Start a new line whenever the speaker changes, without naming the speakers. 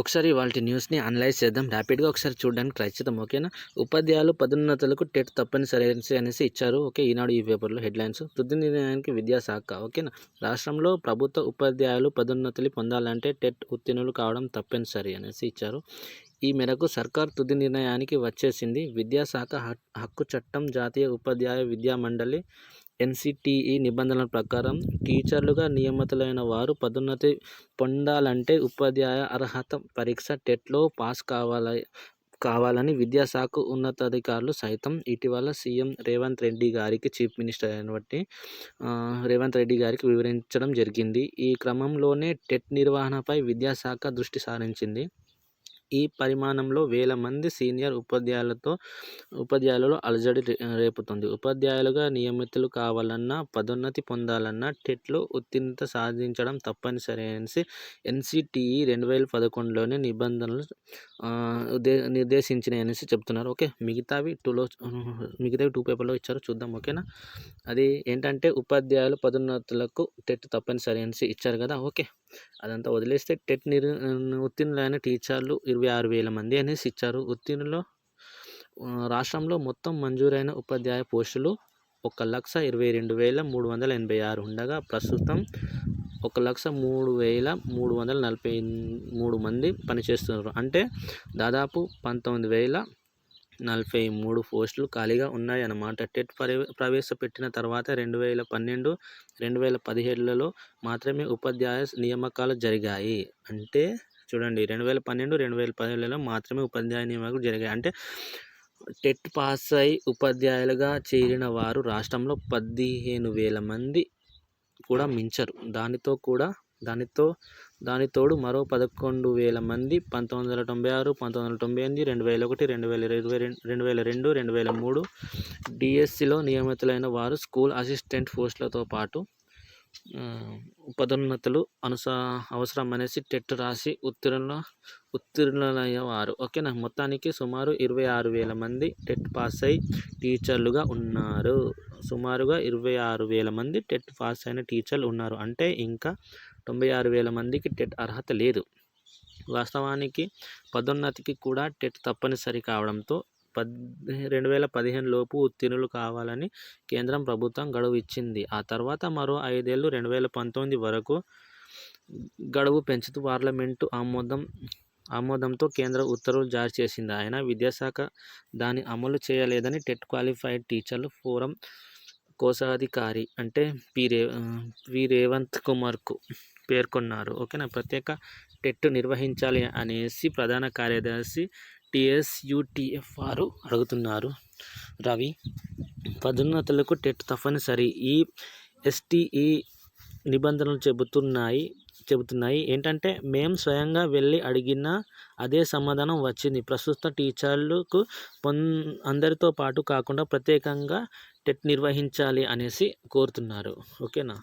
ఒకసారి వాళ్ళ న్యూస్ని అనలైజ్ చేద్దాం ర్యాపిడ్గా ఒకసారి చూడడానికి ట్రై చేద్దాం ఓకేనా? ఉపాధ్యాయులు పదోన్నతులకు టెట్ తప్పనిసరి అనేసి ఇచ్చారు ఓకే ఈనాడు ఈ పేపర్లో హెడ్లైన్స్. తుది నిర్ణయానికి విద్యాశాఖ ఓకేనా? రాష్ట్రంలో ప్రభుత్వ ఉపాధ్యాయులు పదోన్నతులు పొందాలంటే టెట్ ఉత్తీర్ణులు కావడం తప్పనిసరి అనేసి ఇచ్చారు. ఈ మేరకు సర్కార్ తుది నిర్ణయానికి వచ్చేసింది. విద్యాశాఖ హక్కు చట్టం జాతీయ ఉపాధ్యాయ విద్యా మండలి ఎన్సిటిఈ నిబంధనల ప్రకారం టీచర్లుగా నియమితులైన వారు పదోన్నతి పొందాలంటే ఉపాధ్యాయ అర్హత పరీక్ష టెట్లో పాస్ కావాలి కావాలని విద్యాశాఖ ఉన్నతాధికారులు సైతం ఇటీవల సీఎం రేవంత్ రెడ్డి గారికి చీఫ్ మినిస్టర్ అయినటువంటి రేవంత్ రెడ్డి గారికి వివరించడం జరిగింది. ఈ క్రమంలోనే టెట్ నిర్వహణపై విద్యాశాఖ దృష్టి సారించింది. ఈ పరిమాణంలో వేల మంది సీనియర్ ఉపాధ్యాయులతో ఉపాధ్యాయులలో అలజడి రేపుతుంది. ఉపాధ్యాయులుగా నియమితులు కావాలన్నా పదోన్నతి పొందాలన్నా టెట్లో ఉత్తీర్ణత సాధించడం తప్పనిసరి అనేసి ఎన్సిటిఈ రెండు వేల పదకొండులోనే నిబంధనలు ఉదే నిర్దేశించినాయి అనేసి చెప్తున్నారు. ఓకే మిగతావి టూలో మిగతావి టూ పేపర్లో ఇచ్చారు. చూద్దాం ఓకేనా? అది ఏంటంటే ఉపాధ్యాయులు పదోన్నతులకు టెట్ తప్పనిసరి అనేసి ఇచ్చారు కదా? ఓకే. అదంతా వదిలేస్తే టెట్ నిర్ ఉత్తీర్ణులైన టీచర్లు ఇరవై ఆరు వేల మంది అనేసి ఇచ్చారు. ఉత్తీర్ణులు రాష్ట్రంలో మొత్తం మంజూరైన ఉపాధ్యాయ పోస్టులు ఒక లక్ష ఇరవై రెండు వేల మూడు వందల ఎనభై ఆరు ఉండగా ప్రస్తుతం ఒక లక్ష మూడు వేల మూడు వందల నలభై మూడు మంది పనిచేస్తున్నారు. అంటే దాదాపు పంతొమ్మిది వేల నలభై మూడు పోస్టులు ఖాళీగా ఉన్నాయి అన్నమాట టెట్ ప్రవేశపెట్టిన తర్వాత రెండు వేల పన్నెండు రెండు వేల పదిహేడులలో మాత్రమే ఉపాధ్యాయ నియామకాలు జరిగాయి. అంటే చూడండి రెండు వేల పన్నెండు రెండు వేల పదిహేడులో మాత్రమే ఉపాధ్యాయ నియామకాలు జరిగాయి. అంటే టెట్ పాస్ అయి ఉపాధ్యాయులుగా చేరిన వారు రాష్ట్రంలో పదిహేను వేల మంది కూడా మించరు. దానితో కూడా దానితో దానితోడు మరో పదకొండు వేల మంది పంతొమ్మిది వందల తొంభై ఆరు పంతొమ్మిది వందల తొంభై ఎనిమిది రెండు వేల ఒకటి రెండు వేల ఇరవై రెండు వేల రెండు రెండు వేల మూడు డిఎస్సిలో నియమితులైన వారు స్కూల్ అసిస్టెంట్ పోస్టులతో పాటు పదోన్నతులు అనుసా అవసరం అనేసి టెట్ రాసి ఉత్తీర్ణ ఉత్తీర్ణులయ్యేవారు. ఓకేనా? మొత్తానికి సుమారు ఇరవై ఆరు వేల మంది టెట్ పాస్ అయి టీచర్లుగా ఉన్నారు. సుమారుగా ఇరవై ఆరు వేల మంది టెట్ పాస్ అయిన టీచర్లు ఉన్నారు. అంటే ఇంకా తొంభై ఆరు వేల మందికి టెట్ అర్హత లేదు. వాస్తవానికి పదోన్నతికి కూడా టెట్ తప్పనిసరి కావడంతో పద్ రెండు వేల పదిహేను లోపు ఉత్తీర్ణులు కావాలని కేంద్రం ప్రభుత్వం గడువు ఇచ్చింది. ఆ తర్వాత మరో ఐదేళ్ళు రెండు వేల పంతొమ్మిది వరకు గడువు పెంచుతూ పార్లమెంటు ఆమోదం ఆమోదంతో కేంద్ర ఉత్తర్వులు జారీ చేసింది. అయినా విద్యాశాఖ దాన్ని అమలు చేయలేదని టెట్ క్వాలిఫైడ్ టీచర్లు ఫోరం కోశాధికారి అంటే పి రే వి రేవంత్ కుమార్కు పేర్కొన్నారు. ఓకేనా? ప్రత్యేక టెట్ నిర్వహించాలి అనేసి ప్రధాన కార్యదర్శి టిఎస్యుటిఎఫ్ వారు అడుగుతున్నారు. రవి పదోన్నతులకు టెట్ తప్పనిసరి. ఈ ఎస్టీఈ నిబంధనలు చెబుతున్నాయి. చెబుతున్నాయి. ఏంటంటే మేము స్వయంగా వెళ్ళి అడిగిన అదే సమాధానం వచ్చింది. ప్రస్తుత టీచర్లకు పొన్ అందరితో పాటు కాకుండా ప్రత్యేకంగా టెట్ నిర్వహించాలి అనేసి కోరుతున్నారు. ఓకేనా?